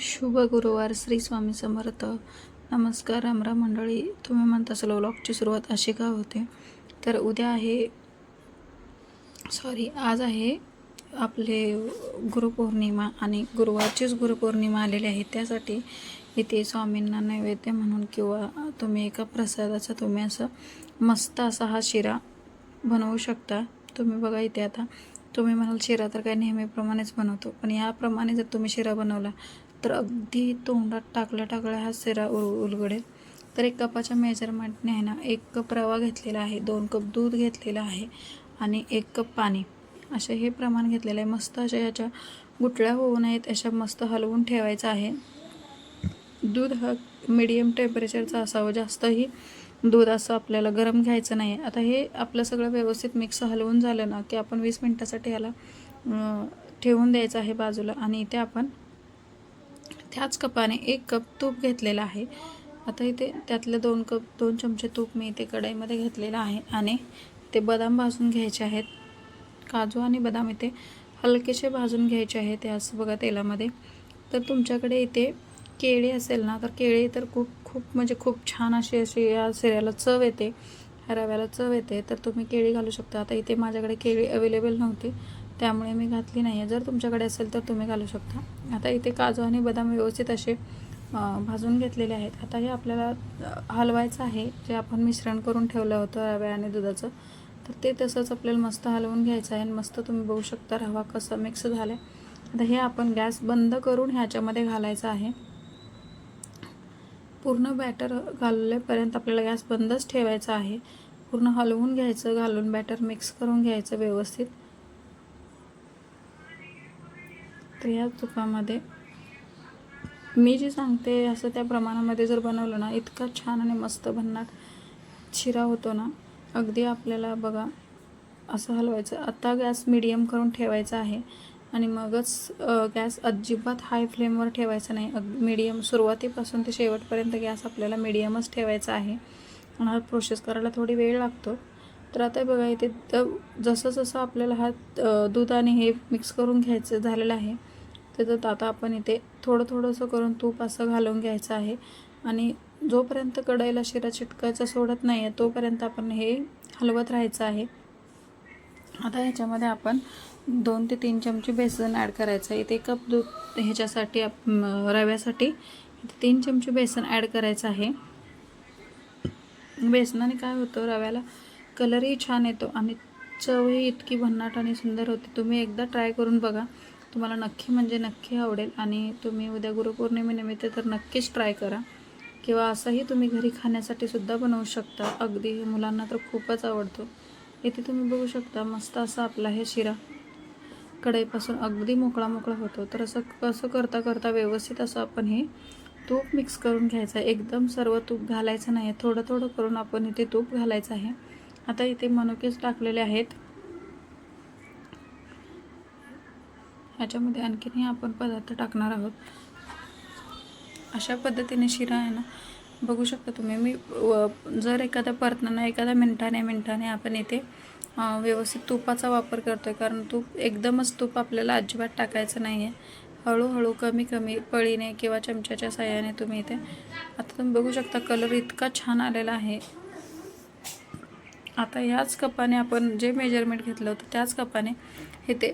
शुभ गुरुवार श्री स्वामी समर्थ. नमस्कार रामराम मंडळी. तुम्ही म्हणता असाल व्लॉगची सुरुवात अशी का होते? तर उद्या आहे सॉरी आज आहे आपले गुरुपौर्णिमा आणि गुरुवारचीच गुरुपौर्णिमा आलेली आहे. त्यासाठी इथे स्वामींना नैवेद्य म्हणून किंवा तुम्ही एका प्रसादाचा तुम्ही असं मस्त असा हा शिरा बनवू शकता. तुम्ही बघा इथे आता तुम्ही म्हणाल शिरा तर काय नेहमीप्रमाणेच बनवतो. पण याप्रमाणे जर तुम्ही शिरा बनवला तर अगदी तोंडात टाकल्या टाकल्या हा सिरा उल उलगडेल. तर एक कपाच्या मेजरमेंटने आहे ना एक कप रवा घेतलेला आहे दोन कप दूध घेतलेलं आहे आणि एक कप पाणी. असे हे प्रमाण घेतलेलं आहे. मस्त अशा याच्या गुटळ्या होऊ नयेत अशा मस्त हलवून ठेवायचं आहे. दूध हा मिडियम टेम्परेचरचं असावं. जास्तही दूध असं आपल्याला गरम घ्यायचं नाही आता हे आपलं सगळं व्यवस्थित मिक्स हलवून झालं ना की आपण वीस मिनटासाठी याला ठेवून द्यायचं आहे बाजूला आणि इथे आपण त्याच कपाने एक कप तूप घेतलेलं आहे. आता इथे त्यातले दोन कप दोन चमचे तूप मी इथे कढईमध्ये घेतलेलं आहे आणि ते बदाम भाजून घ्यायचे आहेत. काजू आणि बदाम इथे हलकेसे भाजून घ्यायचे आहेत. ते असं बघा तेलामध्ये. तर तुमच्याकडे इथे केळी असेल ना तर केळी तर खूप खूप म्हणजे खूप छान अशी अशी या सिऱ्याला चव येते. रव्याला चव येते. तर तुम्ही केळी घालू शकता. आता इथे माझ्याकडे केळी अवेलेबल नव्हती. त्यामुळे मी घातली नाही आहे जर तुमच्याकडे असेल तर तुम्ही घालू शकता. आता इथे काजू आणि बदाम व्यवस्थित असे भाजून घेतलेले आहेत. आता हे आपल्याला हलवायचं आहे. जे आपण मिश्रण करून ठेवलं होतं रव्या आणि दुधाचं तर ते तसंच आपल्याला मस्त हलवून घ्यायचं आहे. आणि मस्त तुम्ही बघू शकता रवा कसं मिक्स झालं आहे आता हे आपण गॅस बंद करून ह्याच्यामध्ये घालायचं आहे. पूर्ण बॅटर घालल्यापर्यंत आपल्याला गॅस बंदच ठेवायचा आहे. पूर्ण हलवून घ्यायचं घालून बॅटर मिक्स करून घ्यायचं व्यवस्थित. तर या तुपामध्ये. मी जी सांगते असं त्या प्रमाणामध्ये जर बनवलं ना इतका छान आणि मस्त भन्नाट शिरा होतो ना अगदी आपल्याला बघा असं हलवायचं. आता गॅस मिडियम करून ठेवायचा आहे आणि मगच गॅस अजिबात हाय फ्लेमवर ठेवायचा नाही. अग मिडियम सुरुवातीपासून ते शेवटपर्यंत गॅस आपल्याला मिडियमच ठेवायचा आहे. आणि हा प्रोसेस करायला थोडी वेळ लागतो. तर आता बघा इथे जसं जसं आपल्याला हा दूध आणि हे मिक्स करून घ्यायचं झालेलं आहे त्याच्यात आता आपण इथे थोडं थोडंसं करून तूप असं घालून घ्यायचं आहे. आणि जोपर्यंत कढईला शिरा चिटकायचं सोडत नाही आहे तोपर्यंत आपण हे हलवत राहायचं आहे. आता ह्याच्यामध्ये आपण दोन ते तीन चमचे बेसन ॲड करायचं. आहे इथे कप दूध ह्याच्यासाठी आप- रव्यासाठी इथे तीन चमचे बेसन ॲड करायचं आहे. बेसनाने काय होतं रव्याला कलरही छान येतो आणि चवही इतकी भन्नाट आणि सुंदर होते. तुम्ही एकदा ट्राय करून बघा. तुम्हाला नक्की म्हणजे नक्की आवडेल आणि तुम्ही उद्या गुरुपौर्णिमेनिमित्त तर नक्कीच ट्राय करा. किंवा असंही तुम्ही घरी खाण्यासाठी सुद्धा बनवू शकता. अगदी हे मुलांना तर खूपच आवडतो. इथे तुम्ही बघू शकता मस्त असा आपला हे शिरा कढईपासून अगदी मोकळा मोकळा होतो. तर असं कसं करता करता व्यवस्थित असं आपण हे तूप मिक्स करून घ्यायचं आहे. एकदम सर्व तूप घालायचं नाही आहे थोडं थोडं करून आपण इथे तूप घालायचं आहे. आता इथे मनुकेच टाकलेले आहेत. ह्याच्यामध्ये आणखीनही आपण पदार्थ टाकणार आहोत. अशा पद्धतीने शिरा आहे ना बघू शकता तुम्ही. मी व जर एखाद्या परतताना एखाद्या मिनटाने मिनटाने आपण इथे व्यवस्थित तुपाचा वापर करतो आहे कारण तूप एकदमच तूप आपल्याला अजिबात टाकायचं नाही आहे हळूहळू कमी कमी पळीने किंवा चमच्याच्या साह्याने तुम्ही इथे आता तुम्ही बघू शकता कलर इतका छान आलेला आहे. आता ह्याच कपाने आपण जे मेजरमेंट घेतलं होतं त्याच कपाने इथे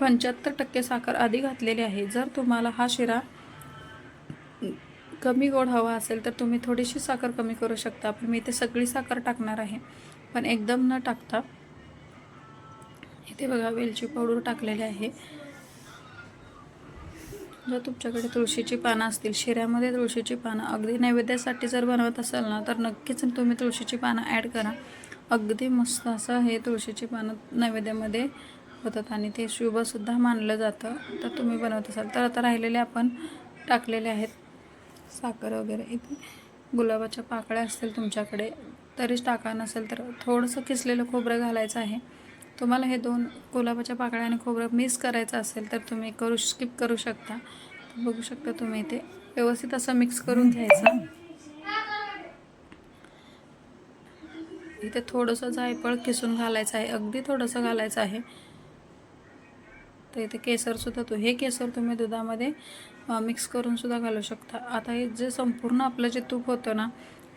पंच्याहत्तर टक्के साखर आधी घातलेली आहे. जर तुम्हाला हा शिरा कमी गोड हवा असेल तर तुम्ही थोडीशी साखर कमी करू शकता. पण मी इथे सगळी साखर टाकणार आहे. पण एकदम न टाकता इथे बघा वेलची पावडर टाकलेली आहे. जर तुमच्याकडे तुळशीची पानं असतील शिऱ्यामध्ये तुळशीची पानं अगदी नैवेद्यासाठी जर बनवत असाल ना तर नक्कीच तुम्ही तुळशीची पानं ॲड करा. अगदी मस्त असं हे तुळशीची पानं नैवेद्यामध्ये होतात आणि ते शुभसुद्धा मानलं जातं. तर तुम्ही बनवत असाल तर आता राहिलेले आपण टाकलेले आहेत. साखर वगैरे. इथे गुलाबाच्या पाकळ्या असतील तुमच्याकडे. तरीच टाका नसेल तर थोडंसं किसलेलं खोबरं घालायचं आहे. तुम्हाला हे दोन गुलाबाच्या पाकळ्या आणि खोबरं मिक्स करायचं असेल तर तुम्ही करू स्किप करू शकता. बघू शकता तुम्ही इथे. व्यवस्थित असं मिक्स करून घ्यायचं. इथे थोडंसं जायफळ किसून घालायचं आहे. अगदी थोडंसं घालायचं आहे. तर इथे केसरसुद्धा तो हे केसर तुम्ही दुधामध्ये मिक्स करूनसुद्धा घालू शकता. आता हे जे संपूर्ण आपलं जे तूप होतं ना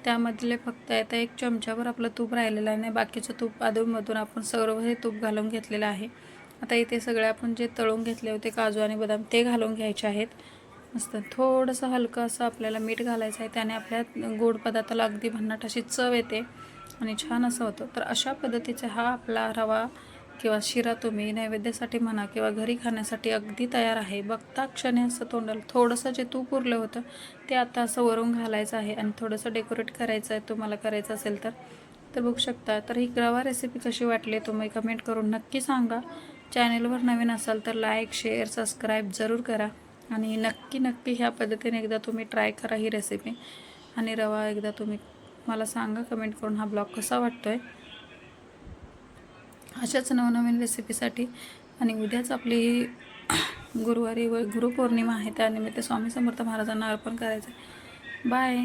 त्यामधले फक्त आता एक चमच्यावर आपलं तूप राहिलेलं आहे आणि बाकीचं तूप आदूमधून आपण सर्व हे तूप घालून घेतलेलं आहे. आता इथे सगळे आपण जे तळून घेतले होते काजू आणि बदाम ते घालून घ्यायचे आहेत. मस्त. थोडंसं हलकं असं आपल्याला मीठ घालायचं आहे त्याने आपल्या गोड पदार्थाला अगदी भन्नाट अशी चव येते आणि छान असं होतं. तर अशा पद्धतीचा हा आपला रवा किंवा शिरा तुम्ही नैवेद्यासाठी म्हणा किंवा घरी खाण्यासाठी अगदी तयार आहे. बघता क्षणी असं तोंडाला थोडंसं जे तूप उरलं होतं ते आता असं वरून घालायचं आहे आणि थोडंसं डेकोरेट करायचं आहे. तुम्हाला करायचं असेल तर तर बघू शकता. तर ही रवा रेसिपी कशी वाटली तुम्ही कमेंट करून नक्की सांगा. चॅनलवर नवीन असाल तर लाईक शेअर सबस्क्राईब जरूर करा आणि नक्की नक्की ह्या पद्धतीने एकदा तुम्ही ट्राय करा ही रेसिपी आणि रवा एकदा तुम्ही मला सांगा कमेंट करून हा ब्लॉग कसा वाटतो आहे अशाच नवनवीन रेसिपीसाठी आणि उद्याच आपली गुरुवारी व गुरुपौर्णिमा आहे त्यानिमित्त स्वामी समर्थ महाराजांना अर्पण करायचं बाय